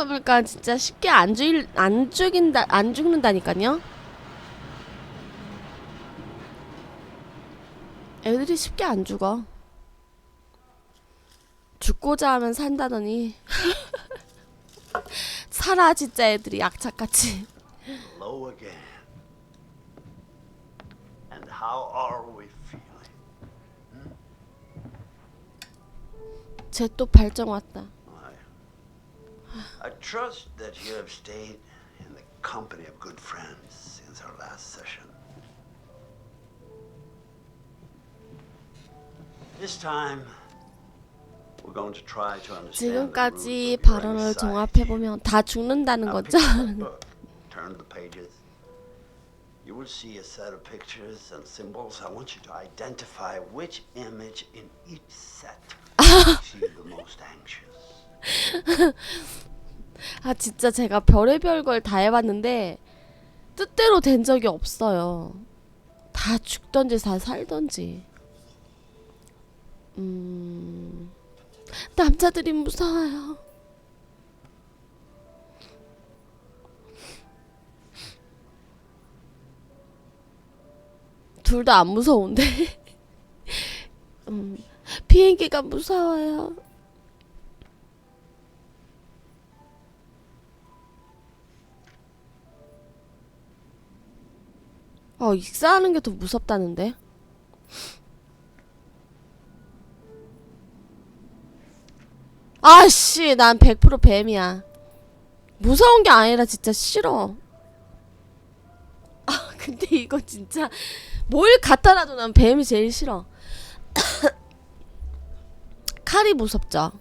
생각해 보니까 진짜 쉽게 안 죽일 안 죽인다 안 죽는다니까요. 애들이 쉽게 안 죽어. 죽고자 하면 산다더니 살아 진짜 애들이 약착같이. Hello again. And how are we feeling? 쟤 또 발정 왔다. I, I trust that you have stayed in the company of good friends since our last session. This time, we're going to try to understand the 지금까지 roots of your 발언을 anxiety. 종합해 보면 다 죽는다는 Now 거죠. pick up the book, Turn the pages. You will see a set of pictures and symbols. I want you to identify which image in each set makes you the most anxious. 아 진짜 제가 별의별 걸 다 해봤는데 뜻대로 된 적이 없어요. 다 죽던지 다 살던지. 음 남자들이 무서워요. 둘 다 안 무서운데. 음 비행기가 무서워요. 어, 익사하는 게 더 무섭다는데? 아씨, 난 100% 뱀이야. 무서운 게 아니라 진짜 싫어. 아, 근데 이거 진짜 뭘 갖다 놔도 난 뱀이 제일 싫어. 칼이 무섭죠.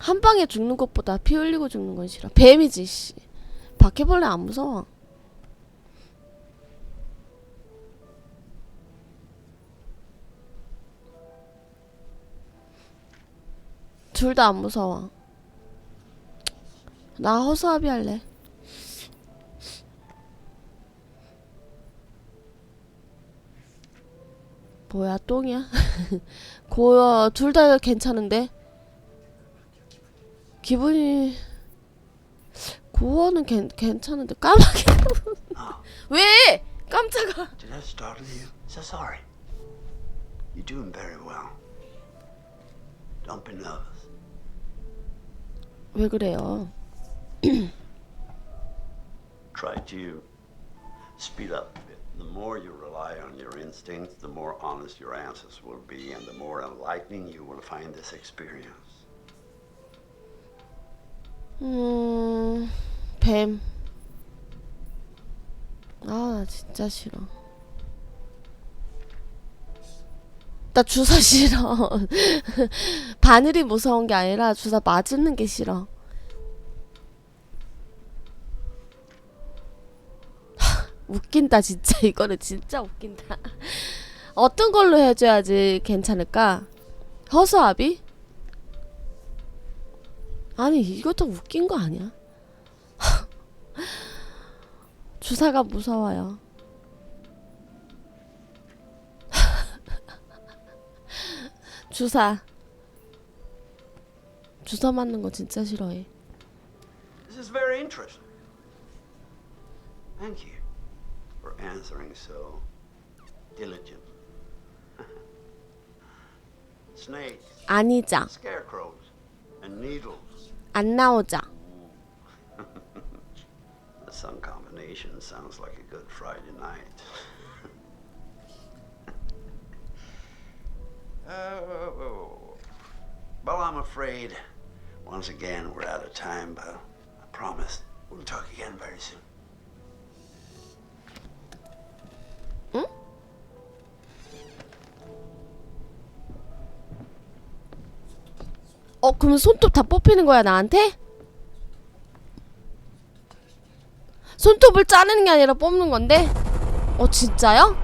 한 방에 죽는 것보다 피 흘리고 죽는 건 싫어. 뱀이지, 씨. 바퀴벌레 안 무서워. 둘 다 안 무서워. 나 허수아비 할래. 뭐야 똥이야? 고요 둘 다 괜찮은데 기분이 고어는 괜, 괜찮은데 까마귀 왜 깜짝아 Did I startle you? So sorry. You're doing very well. Don't be nervous. 왜 그래요 Try to speed up a bit. The more you rely on your instincts, the more honest your answers will be, and the more enlightening you will find this experience. 음, 뱀. 아, 나 진짜 싫어. 나 주사 싫어. 바늘이 무서운 게 아니라 주사 맞는 게 싫어. 웃긴다 진짜 이거는 진짜 웃긴다. 어떤 걸로 해줘야지 괜찮을까? 허수아비? 아니 이것도 웃긴 거 아니야? 주사가 무서워요. 주사. 주사 맞는 거 진짜 싫어해. This is very interesting. Thank you for answering so diligently. Snakes, 아니자. scarecrows, and needles. 안 나오자. The sun combination sounds like a good Friday night. oh, well, I'm afraid once again we're out of time, but I promise we'll talk again very soon. 어, 그럼 손톱 다 뽑히는 거야, 나한테? 손톱을 자르는 게 아니라 뽑는 건데? 어, 진짜요?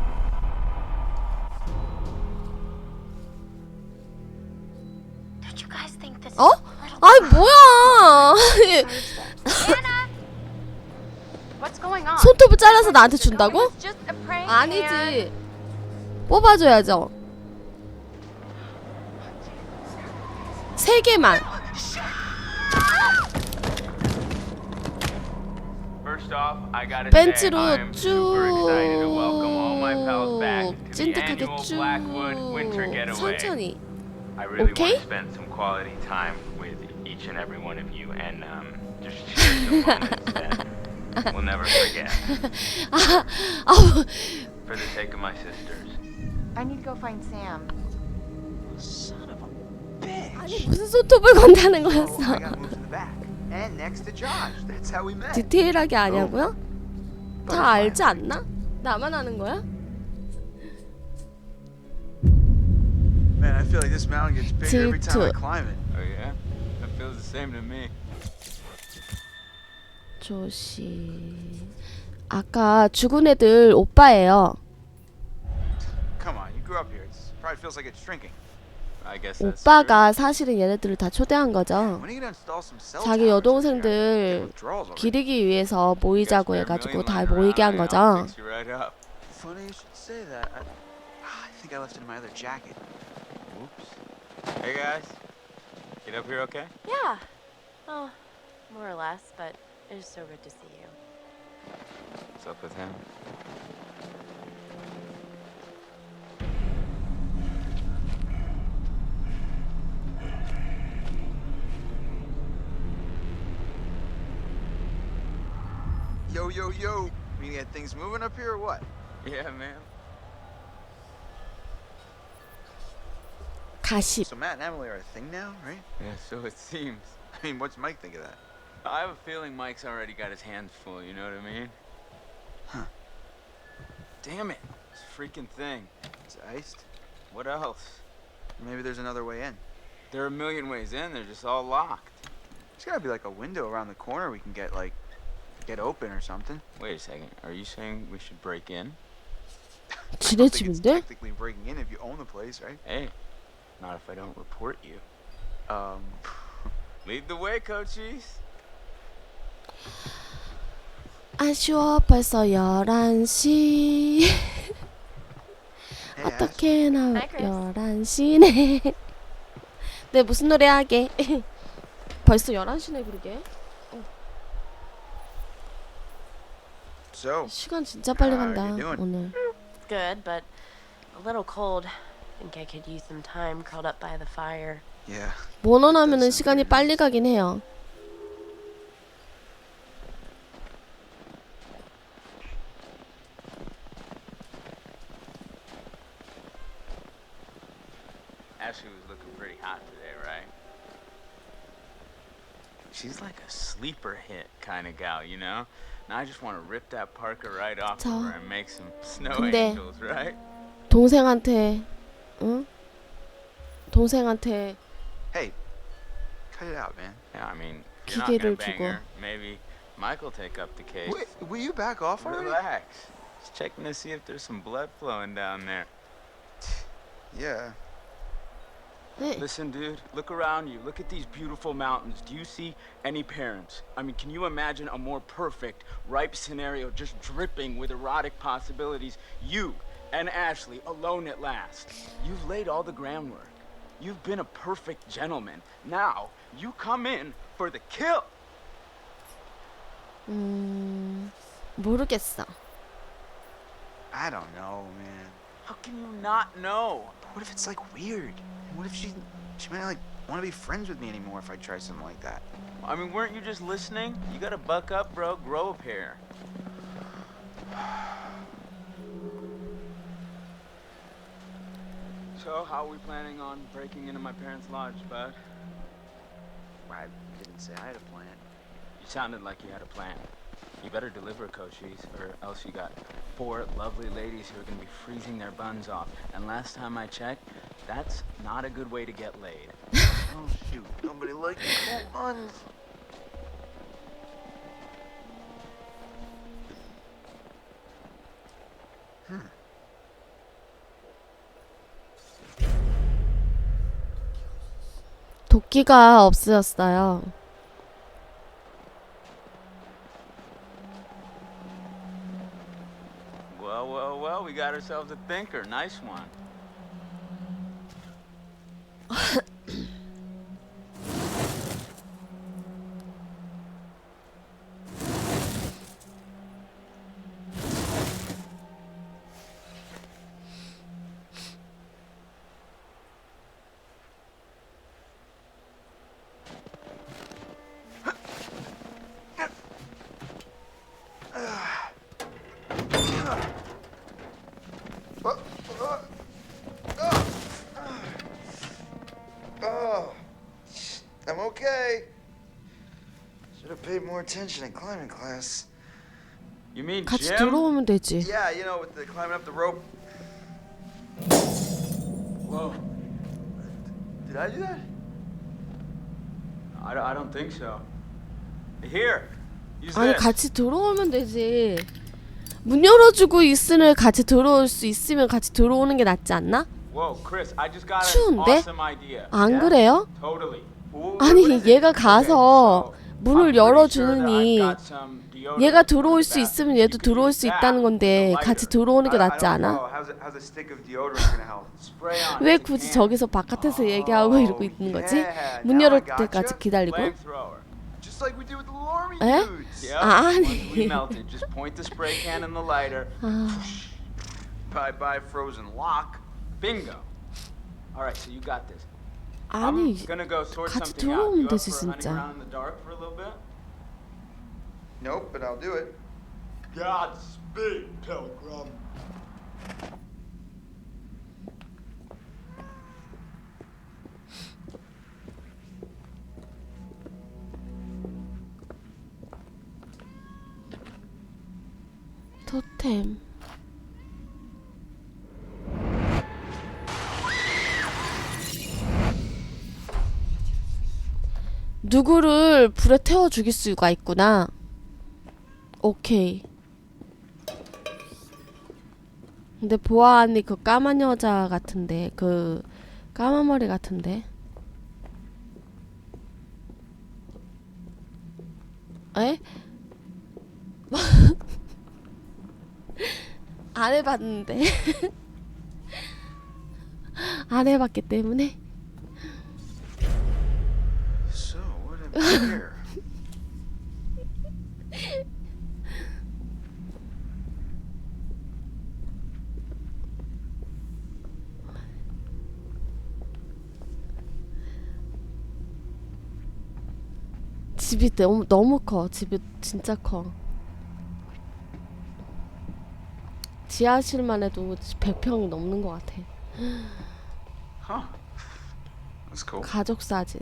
어? 아이, 뭐야! 손톱을 잘라서 나한테 준다고? 아니지. 뽑아줘야죠. 세 개만. my pals back 쭉 to the 찐득하게 annual Blackwood Winter 쭉 Getaway. 천천히 I really Okay. want to spend some quality time with each and every one of you and um, just share some moments that we'll never forget. 아우 For the sake of my sisters. I need to go find Sam. Son of a bitch. 아니 무슨 손톱을 건다는 Oh, 거였어 And next to Josh. That's how we met. 디테일하게 아냐고요? 다 알지 않나? 나만 아는 거야? Man, I feel like this mountain gets bigger every time I 질투. climb it. Oh yeah? That feels the same to me. 조시 아까 죽은 애들 오빠예요 Come on, you grew up here. It probably feels like it's shrinking. 오빠가 사실은 얘네들을 다 초대한 거죠 자기? 여동생들. 기르기 위해서. 모이자고 해가지고 다 모이게 한 거죠. Oh, more or less, but it is so good to see you. What's up with him? Yo, yo, yo. We get things moving up here or what? Yeah, man. 가십 So Matt and Emily are a thing now, right? Yeah, so it seems. I mean, what's Mike think of that? I have a feeling Mike's already got his hands full, you know what I mean? Huh. Damn it. This freaking thing. It's iced. What else? Maybe there's another way in. There are a million ways in, they're just all locked. There's gotta be like a window around the corner we can get like get open or something. Wait a second. Are you saying we should break in? I 지네 집인데? technically breaking in if you own the place, right? Hey, not if I don't report you. Um, Lead the way, coachies. 아쉬워 벌써 11시 hey, Ash. 어떻게 나 Hi, Chris. 11시네 네 무슨 노래 하게 벌써 11시네 그러게 So, 시간 진짜 빨리 How are 간다 you doing? 오늘 Good, but a little cold. Think I could use some time curled up by the fire. yeah. 모논하면은 시간이 빨리 가긴 해요 Ashley was looking pretty hot today, right? She's like a sleeper hit kind of gal, you know? Now I just want to rip that Parker right off 저- of her and make some snow 근데- angels, right? 동생한테 응? 동생한테 Hey, cut it out, man. Yeah, I mean, if you're not gonna 기계를 bang 주고. her, maybe Michael take up the case. Wait, will you back off already? Relax. Just checking to see if there's some blood flowing down there. Yeah. 네. Listen, dude, look around you. Look at these beautiful mountains. Do you see any parents? I mean, can you imagine a more perfect, ripe scenario just dripping with erotic possibilities? You and Ashley alone at last. You've laid all the groundwork. You've been a perfect gentleman. Now, you come in for the kill. 음 모르겠어 I don't know, man. How can you not know? What if it's like weird? What if she she might not like want to be friends with me anymore if I try something like that? I mean, weren't you just listening? You gotta buck up, bro. Grow a pair. So, how are we planning on breaking into my parents' lodge, bud? I didn't say I had a plan. You sounded like you had a plan. You better deliver, Cochise, or else you got four lovely ladies who are gonna be freezing their buns off. And last time I checked, that's not a good way to get laid. Oh shoot! Nobody likes cool buns. 도끼가 없어졌어요 We got ourselves a thinker. Nice one. Should have paid more attention in climbing class. You mean 같이 Jim? 들어오면 되지. Yeah, you know, with the climbing up the rope. Whoa. Did I do that? I, don't- I don't think so. Here. Use 아니 this. 같이 들어오면 되지. 문 열어주고 있으면 같이 들어올 수 있으면 같이 들어오는 게 낫지 않나? Whoa, Chris, I just got an 추운데? awesome idea. 안 그래요? Totally. 아니 얘가 가서 문을 열어주느니 얘가 들어올 수. 있으면 얘도 들어올 수 있다는 건데 같이. 들어오는 게 낫지 않아? 왜 굳이 저기서 바깥에서 얘기하고 이러고 있는 거지? 문 열을. 때까지. 기다리고? Eh? 아, Once 아니. 아, Bye bye, frozen lock. Bingo. All right, so you got this. 아니 go 같이. 들어오면 되지, 진짜. bit? Nope, but I'll do it. Godspeed, Pilgrim. 토템. 누구를 불에 태워 죽일 수가 있구나. 오케이. 근데 보아하니 그 까만 여자 같은데 그 까만 머리 같은데. 에? 안 해봤는데 안 해봤기 때문에 집이 너무 너무 커 집이 진짜 커 지하실만 해도 100평 넘는 것 같아 Huh. That's cool. 가족 사진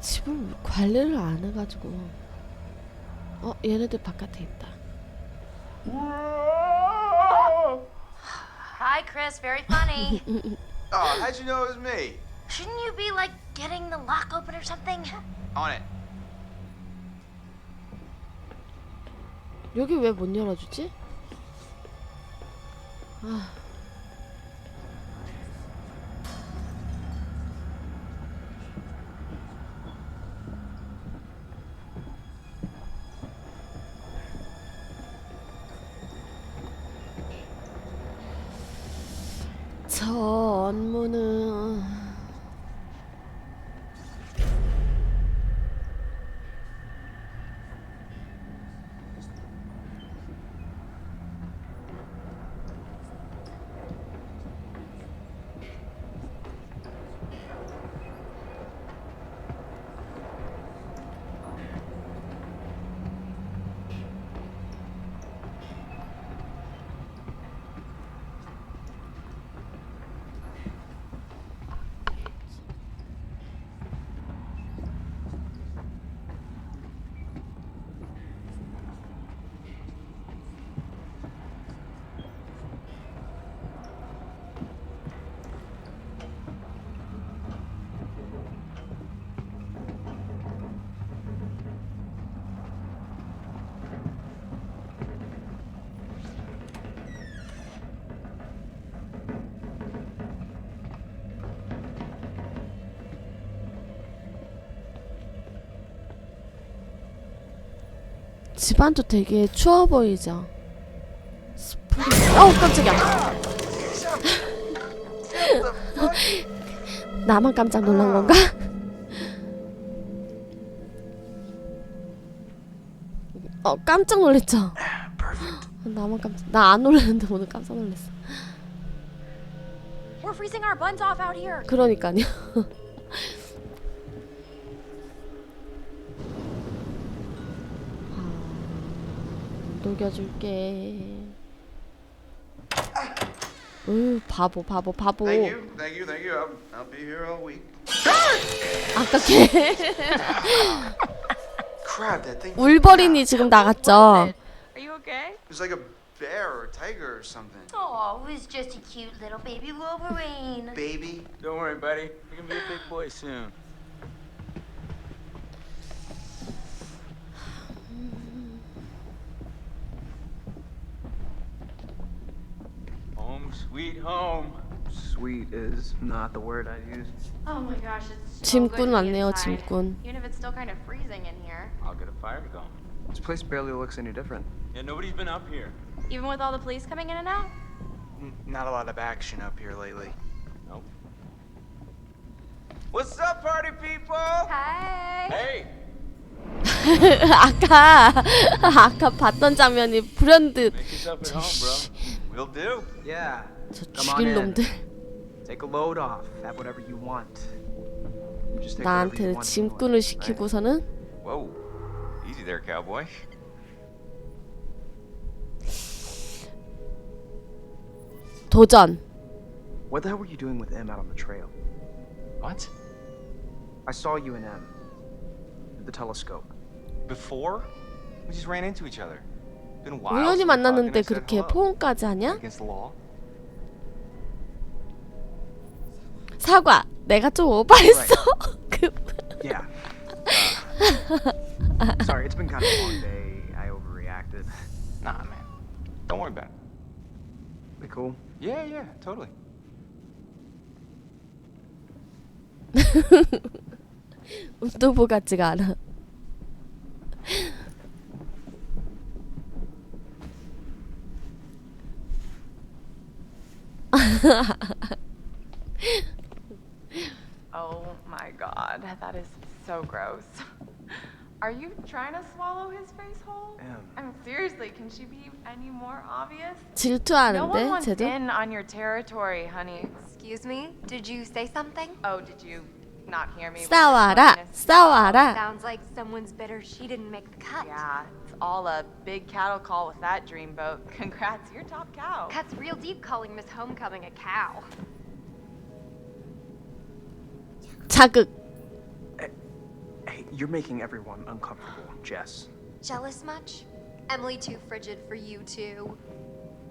집을 관리를 안 해가지고 어 얘네들 바깥에 있다 Hi, Chris. Very funny. Oh, how'd you know it was me? Shouldn't you be like getting the lock open or something? On it. 여기 왜 못 열어주지? 아. 집안도 되게 추워 보이죠? 스프링. 어 깜짝이야. 나만 깜짝 놀란 건가? 어 깜짝. Perfect. 나만 깜짝 나 안 놀랐는데 오늘 깜짝 놀랐어. 그러니까요. 녹여줄게. 으 바보 바보 바보. Thank you, thank you, thank you. I'll, I'll be here all week. 아까 걔 Crap, that thing. 울버린이 지금 나갔죠. Are you okay? It was like a bear or tiger or something. Oh, it was just a cute little baby Wolverine. Baby. Don't worry, buddy. You're gonna be a big boy soon. Home, sweet home. Sweet is not the word I use. Oh my gosh, it's so 짐꾼 good to be 왔네요, inside. 짐꾼. Even if it's still kind of freezing in here. I'll get a fire going. This place barely looks any different. Yeah, nobody's been up here. Even with all the police coming in and out? N- not a lot of action up here lately. Nope. What's up, party people? Hi. Hey, 아까 아까 봤던 장면이 불현듯 make yourself at home, bro. Will do. Yeah. 저 Come on 죽일 in. 놈들 Take a load off. Have whatever you want. Just take whatever 나한테 you want 짐꾼을 anyway, 시키고서는 Whoa. Easy there, cowboy. 도전. right? What the hell were you doing with M out on the trail? What? I saw you and M. At the telescope. Before? We just ran into each other. 우연히 we 만났는데 그렇게. 포옹까지 하냐? 사과. 내가 좀 오버했어. 그. Uh, sorry, it's been kind of a long day. I overreacted. Nah, man. Don't worry about it. Be cool. Yeah, yeah, totally. 운동부 같지가 않아. oh my god, that is so gross. Are you trying to swallow his face whole? I mean, seriously, can she be any more obvious? No one wants in on your territory, honey. Excuse me? Did you say something? Oh, did you not hear me? Stawara, stawara. Sounds like someone's bitter she didn't make the cut. Yeah, all a big cattle call with that dreamboat. Congrats, you're top cow. Cuts real deep calling Miss Homecoming a cow. 자극. Hey, you're making everyone uncomfortable, Jess. Jealous much? Emily too frigid for you too.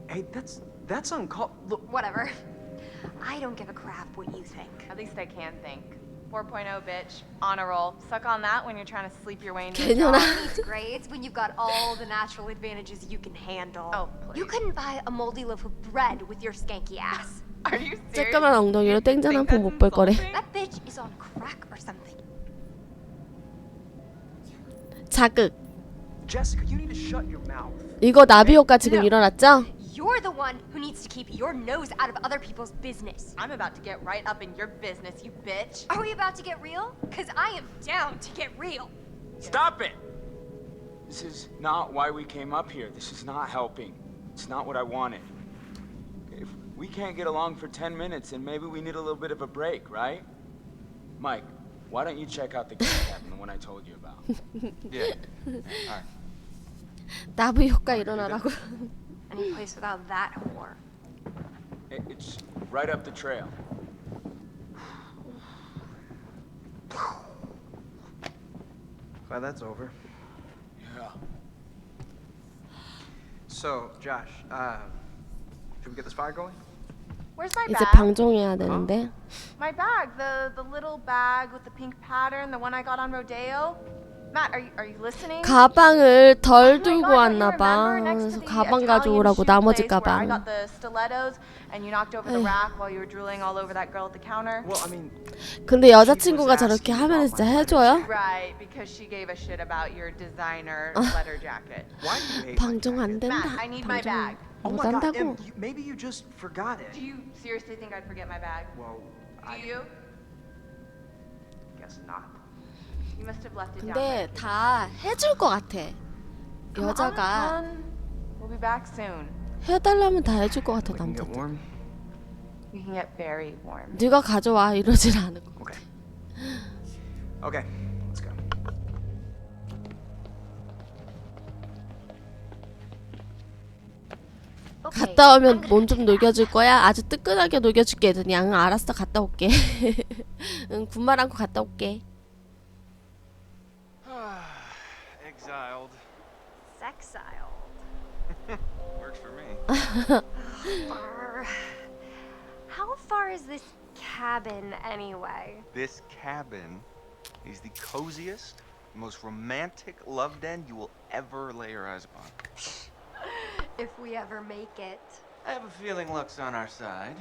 Hey, that's that's uncalled. Look, Whatever. I don't give a crap what you think. At least I can think. 4.0, bitch. On a roll. Suck on that when you're trying to sleep your way into a 개년아. job. It's grades when you've got all the natural advantages you can handle. Oh, You please. couldn't buy a moldy loaf of bread with your skanky ass. Are you serious? 쬐까만 엉덩이로 땡전한 Think 폼 못 볼 that's 거래. insulting? That bitch is on crack or something. 자극. Jessica, you need to shut your mouth. 이거 나비 효과 지금 No. 일어났죠? You're the one who needs to keep your nose out of other people's business. I'm about to get right up in your business, you bitch. Are we about to get real? Cause I am down to get real. Stop it! This is not why we came up here. This is not helping. It's not what I wanted. If we can't get along for 10 minutes, then maybe we need a little bit of a break, right? Mike, why don't you check out the game cabin, the one I told you about? Yeah. Alright. 나비 효과 일어나라고. Any place without that whore. It- It's right up the trail. Glad that's over. Yeah. So, Josh, uh, should we get this fire going? Where's my 이제 bag? 방종해야 되는데. My bag, the the little bag with the pink pattern, the one I got on rodeo. Matt, are you are you listening? 가방을 덜 Oh 들고 왔나 봐. 그래서 가방 가져오라고 나머지 가방. 근데 여자친구가 저렇게 하면 진짜 해줘요? Uh. 방종 안? 된다. 방종. Oh 못 한다고. Em, you, maybe you just forgot it. Do you seriously think I'd forget my bag? Well, Do I you? guess not. 근데. 다 해줄 것 같아. 여자가 hon. We'll be back soon. 해달라면 다 해줄 것 같아 We can get 남자들. warm. We can get very warm. 네가 가져와 이러질 않은 거. Okay. Okay, let's go. Okay, 갔다 오면 몸 좀. 녹여줄 거야? 아주 뜨끈하게 녹여줄게. 응 알았어 갔다 올게. 응 군말 안고 갔다 올게. Exiled. Sexiled. Works for me. Far. How far is this cabin anyway? This cabin is the coziest, most romantic love den you will ever lay your eyes upon. If we ever make it. I have a feeling luck's on our side.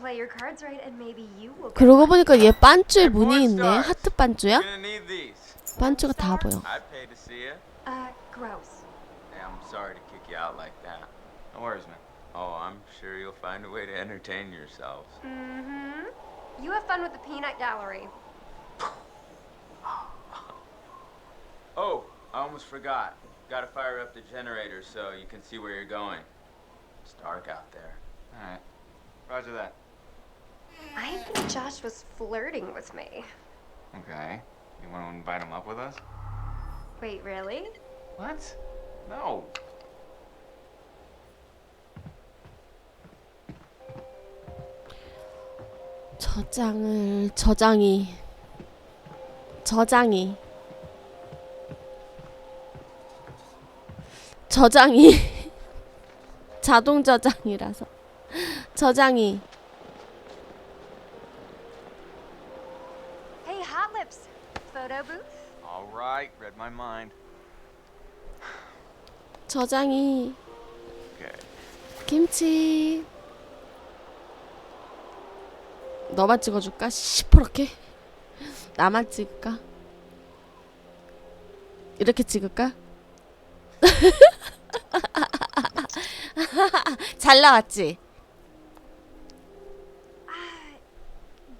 Play your cards right and maybe you will get 그러고 lucky. 보니까 얘 반쭈에 무늬 있네. 하트 반쭈야? You're gonna need these. 반쭈가 다 보여. I paid to see you. Uh, gross. Hey, I'm sorry to kick you out like that. No worries, man. Oh, I'm sure you'll find a way to entertain yourselves. Mm-hmm. You have fun with the peanut gallery. Oh, I almost forgot. Gotta fire up the generator so you can see where you're going. It's dark out there. Alright. Roger that. I think Josh was flirting with me. Okay. You want to invite him up with us? Wait, really? What? No. 저장을 저장이 저장이 저장이 자동 저장이라서 저장이 Photo booth? Alright, read my mind. 저장이 Okay. 김치 너만 찍어줄까? 시퍼렇게 나만 찍을까? 이렇게 찍을까? 잘 나왔지? Uh,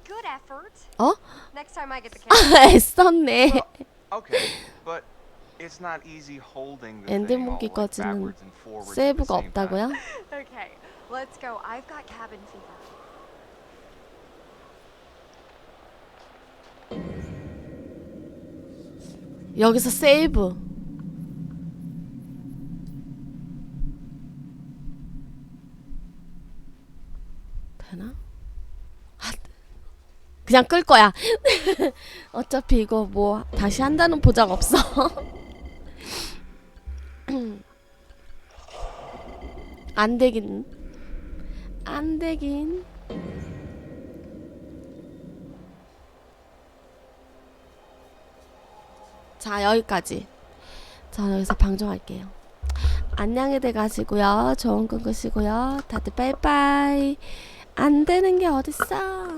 good effort. 어? Next time I get the camera. 애썼네 Okay, but it's not easy holding the 엔딩 thing all 목이 like 꺼지는 backwards and forwards at the 세이브가 same time. 없다고요? okay, let's go. I've got cabin fever. 여기서 세이브 되나? 아, 그냥 끌 거야. 어차피 이거 뭐 다시 한다는 보장 없어. 안 되긴. 안 되긴. 자 여기까지. 자 여기서 방종할게요. 안녕히 들 가시고요. 좋은 꿈 꾸시고요. 다들 빠이빠이. 안 되는 게 어딨어